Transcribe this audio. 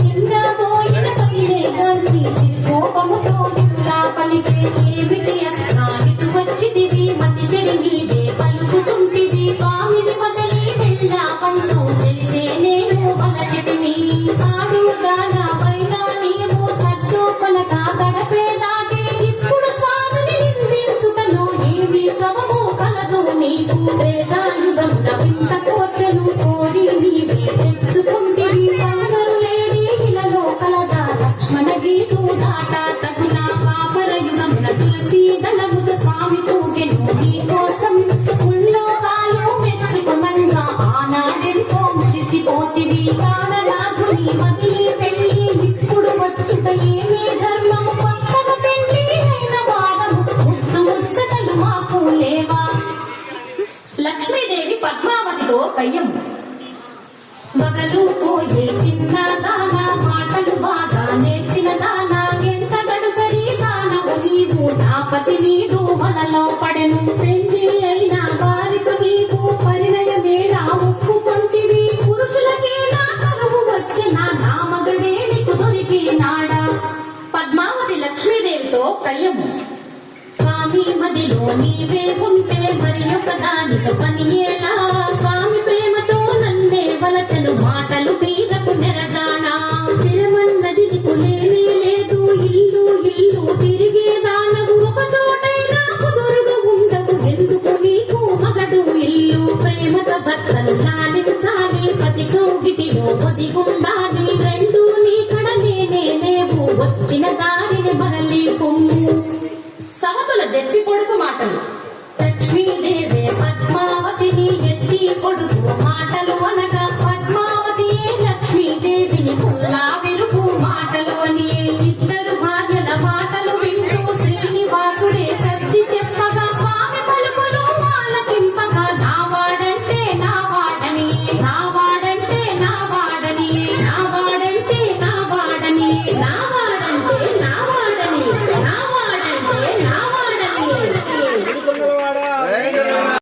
చిన్నబోయిన పగిలే గాంచి కోపముతో ఇలా పలికే ఏమిటి అన్నా ఇటు వచ్చిదివి మతి చెడి పలుకుచుంటివి స్వామిని వదిలి వెళ్ళా పండు తెలిసే నేను వలచితిని. ఆడుగాన పైన నీవు సద్దు కొనక గడపే దాటి ఇప్పుడు స్వామిని నిందించుటలో ఏమి సమము కలదు. నీకు కలదా దాట తగున పాపర యుగమున తులసి దళముత స్వామి తూకెను నీ కోసం ఆనాడెంతో మురిసిపోతివి ప్రాణనాథుని ఇప్పుడు వచ్చుట ఏమీ ధర్మము? అయిన వారము ముద్దు ముచ్చటలు మాకు లేవా? లక్ష్మీదేవి పద్మావతితో కయ్యము. మగలు పోయే చిన్న నాపతి నీదు మనలో పడెను. పెళ్ళి అయిన వారితో నీవు పరిణయమేలా ఒప్పుకొంటివి పురుషులకే నా కరువు వచ్చిన నా మగడే నీకు దొరికి నాడా. పద్మావతి లక్ష్మీదేవితో కయ్యము స్వామి మదిలో నీవే ఉంటే మరి ఒక దానితో పని ఎలా భర్తలు లాలించాలి ప్రతి కౌగిటిలో ఒదిగుండాలి రెండు నీ కడ నేనే లేవు వచ్చిన దారిని మరలి పొంగు సమతుల దెప్పి పొడుపు మాటలు. లక్ష్మీదేవే పద్మావతిని ఎత్తి పొడుపు మాటలు.